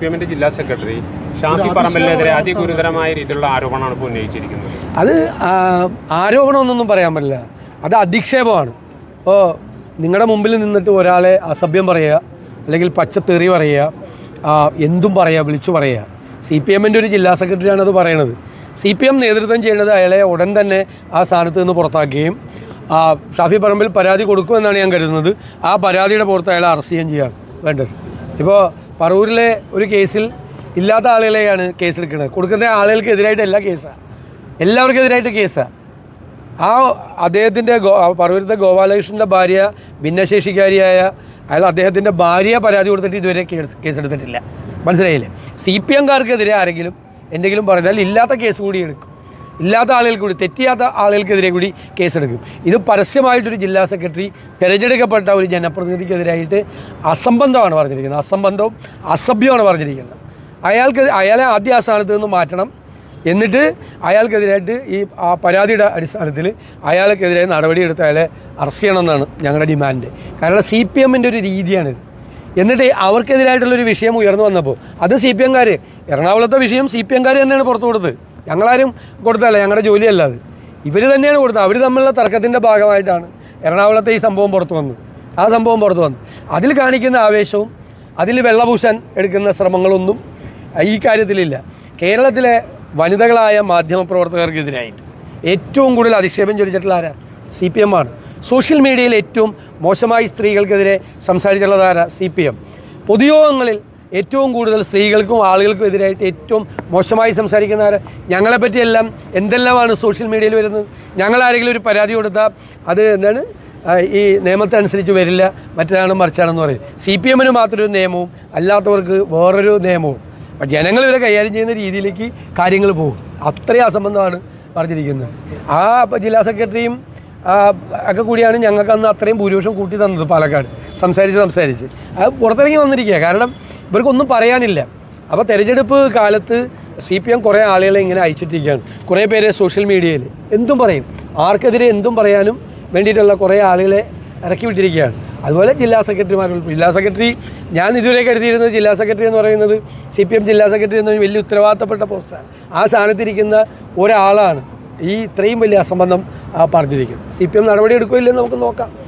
P എമ്മിന്റെ ജില്ലാ secretary Shafi പറമ്പലിനെതിരെ അതിഗുരുതരമായ രീതിയിലുള്ള ആരോപണമാണ് ഇപ്പോൾ ഉന്നയിച്ചിരിക്കുന്നത്. അത് ആരോപണമൊന്നും പറയാൻ പറ്റില്ല. അത് അധിക്ഷേപമാണ്. ഇപ്പോൾ നിങ്ങളുടെ മുമ്പിൽ നിന്നിട്ട് ഒരാളെ അസഭ്യം പറയുക അല്ലെങ്കിൽ പച്ചത്തേറി പറയുക എന്തും പറയുക വിളിച്ചു പറയുക. സി പി എമ്മിന്റെ ഒരു ജില്ലാ സെക്രട്ടറിയാണ് അത് പറയണത്. സി പി എം നേതൃത്വം ചെയ്യേണ്ടത് അയാളെ ഉടൻ തന്നെ ആ സ്ഥാനത്ത് നിന്ന് പുറത്താക്കുകയും ഷാഫി പറമ്പിൽ പരാതി കൊടുക്കുമെന്നാണ് ഞാൻ കരുതുന്നത്. ആ പരാതിയുടെ പുറത്ത് അയാളെ അറസ്റ്റ് ചെയ്യുകയും ചെയ്യുകയാണ് വേണ്ടത്. ഇപ്പോൾ പറവൂരിലെ ഒരു കേസിൽ ഇല്ലാത്ത ആളുകളെയാണ് കേസെടുക്കുന്നത്. കൊടുക്കുന്ന ആളുകൾക്കെതിരായിട്ടല്ല കേസാണ് എല്ലാവർക്കും എതിരായിട്ട് കേസാണ് ആ അദ്ദേഹത്തിന്റെ ഗോ പറവൂരത്തെ ഗോപാലകൃഷ്ണന്റെ ഭാര്യ ഭിന്നശേഷിക്കാരിയായ അയാൾ അദ്ദേഹത്തിന്റെ ഭാര്യ പരാതി കൊടുത്തിട്ട് ഇതുവരെ കേസ് കേസെടുത്തിട്ടില്ല. മനസ്സിലായില്ലേ? സി പി എംകാർക്കെതിരെ ആരെങ്കിലും എന്തെങ്കിലും പറഞ്ഞാൽ ഇല്ലാത്ത കേസ് കൂടി എടുക്കും. ഇല്ലാത്ത ആളുകൾക്ക് കൂടി തെറ്റിയാത്ത ആളുകൾക്കെതിരെ കൂടി കേസെടുക്കും. ഇത് പരസ്യമായിട്ടൊരു ജില്ലാ സെക്രട്ടറി തിരഞ്ഞെടുക്കപ്പെട്ട ഒരു ജനപ്രതിനിധിക്കെതിരായിട്ട് അസംബന്ധമാണ് പറഞ്ഞിരിക്കുന്നത്. അസംബന്ധവും അസഭ്യമാണ് പറഞ്ഞിരിക്കുന്നത്. അയാൾക്ക് അയാളെ ആദ്യ ആസ്ഥാനത്ത് നിന്ന് മാറ്റണം. എന്നിട്ട് അയാൾക്കെതിരായിട്ട് ഈ പരാതിയുടെ അടിസ്ഥാനത്തിൽ അയാൾക്കെതിരെ നടപടിയെടുത്ത് അയാളെ അറസ്റ്റ് ചെയ്യണമെന്നാണ് ഞങ്ങളുടെ ഡിമാൻഡ്. കാരണം സി പി എമ്മിന്റെ ഒരു രീതിയാണിത്. എന്നിട്ട് അവർക്കെതിരായിട്ടുള്ളൊരു വിഷയം ഉയർന്നു വന്നപ്പോൾ അത് സി പി എംകാർ എറണാകുളത്തെ വിഷയം സി പി എംകാർ തന്നെയാണ് പുറത്തു കൊടുത്തത്. ഞങ്ങളാരും കൊടുത്തല്ല ഞങ്ങളുടെ ജോലിയല്ല അത്. ഇവർ തന്നെയാണ് കൊടുത്തത്. അവർ തമ്മിലുള്ള തർക്കത്തിന്റെ ഭാഗമായിട്ടാണ് എറണാകുളത്തെ ഈ സംഭവം പുറത്തു വന്നത്. ആ സംഭവം പുറത്തു വന്നു അതിൽ കാണിക്കുന്ന ആവേശവും അതിൽ വെള്ളപൂശാൻ എടുക്കുന്ന ശ്രമങ്ങളൊന്നും ഈ കാര്യത്തിലില്ല. കേരളത്തിലെ വനിതകളായ മാധ്യമപ്രവർത്തകർക്കെതിരായിട്ട് ഏറ്റവും കൂടുതൽ അധിക്ഷേപം ചൊരിച്ചിട്ടുള്ള ആരാ? സി പി എം ആണ്. സോഷ്യൽ മീഡിയയിൽ ഏറ്റവും മോശമായി സ്ത്രീകൾക്കെതിരെ സംസാരിച്ചിട്ടുള്ളത് ആരാ? സി പി എം പൊതുയോഗങ്ങളിൽ ഏറ്റവും കൂടുതൽ സ്ത്രീകൾക്കും ആളുകൾക്കും എതിരായിട്ട് ഏറ്റവും മോശമായി സംസാരിക്കുന്ന ആര്? ഞങ്ങളെ പറ്റിയെല്ലാം എന്തെല്ലാമാണ് സോഷ്യൽ മീഡിയയിൽ വരുന്നത്? ഞങ്ങൾ ആരെങ്കിലും ഒരു പരാതി കൊടുത്താൽ അത് എന്താണ്? ഈ നിയമത്തിനനുസരിച്ച് വരില്ല മറ്റേതാണ് മറിച്ചാണെന്ന് പറയും. സി പി എമ്മിന് മാത്രമൊരു നിയമവും അല്ലാത്തവർക്ക് വേറൊരു നിയമവും. അപ്പം ജനങ്ങൾ ഇവരെ കൈകാര്യം ചെയ്യുന്ന രീതിയിലേക്ക് കാര്യങ്ങൾ പോകും. അത്രയും അസംബന്ധമാണ് പറഞ്ഞിരിക്കുന്നത്. ആ ജില്ലാ സെക്രട്ടറിയും ഒക്കെ കൂടിയാണ് ഞങ്ങൾക്ക് അന്ന് അത്രയും ഭൂരിപക്ഷം കൂട്ടി തന്നത് പാലക്കാട്. സംസാരിച്ച് സംസാരിച്ച്. അത് പുറത്തിറങ്ങി വന്നിരിക്കുക കാരണം ഇവർക്കൊന്നും പറയാനില്ല. അപ്പോൾ തെരഞ്ഞെടുപ്പ് കാലത്ത് സി പി എം കുറേ ആളുകളെ ഇങ്ങനെ അയച്ചിട്ടിരിക്കുകയാണ്. കുറേ പേര് സോഷ്യൽ മീഡിയയിൽ എന്തും പറയും. ആർക്കെതിരെ എന്തും പറയാനും വേണ്ടിയിട്ടുള്ള കുറേ ആളുകളെ ഇറക്കി വിട്ടിരിക്കുകയാണ്. അതുപോലെ ജില്ലാ സെക്രട്ടറിമാരും ജില്ലാ സെക്രട്ടറി ഞാൻ ഇതുവരെ കരുതിയിരുന്നത് ജില്ലാ സെക്രട്ടറി എന്ന് പറയുന്നത് സി പി എം ജില്ലാ സെക്രട്ടറി എന്ന് വലിയ ഉത്തരവാദിത്തപ്പെട്ട പോസ്റ്റാണ് ആ സ്ഥാനത്തിരിക്കുന്ന ഒരാളാണ്. ഈ ഇത്രയും വലിയ അസംബന്ധം പറഞ്ഞിരിക്കുന്നത്. സി പി എം നടപടി എടുക്കുകയില്ലെന്ന് നമുക്ക് നോക്കാം.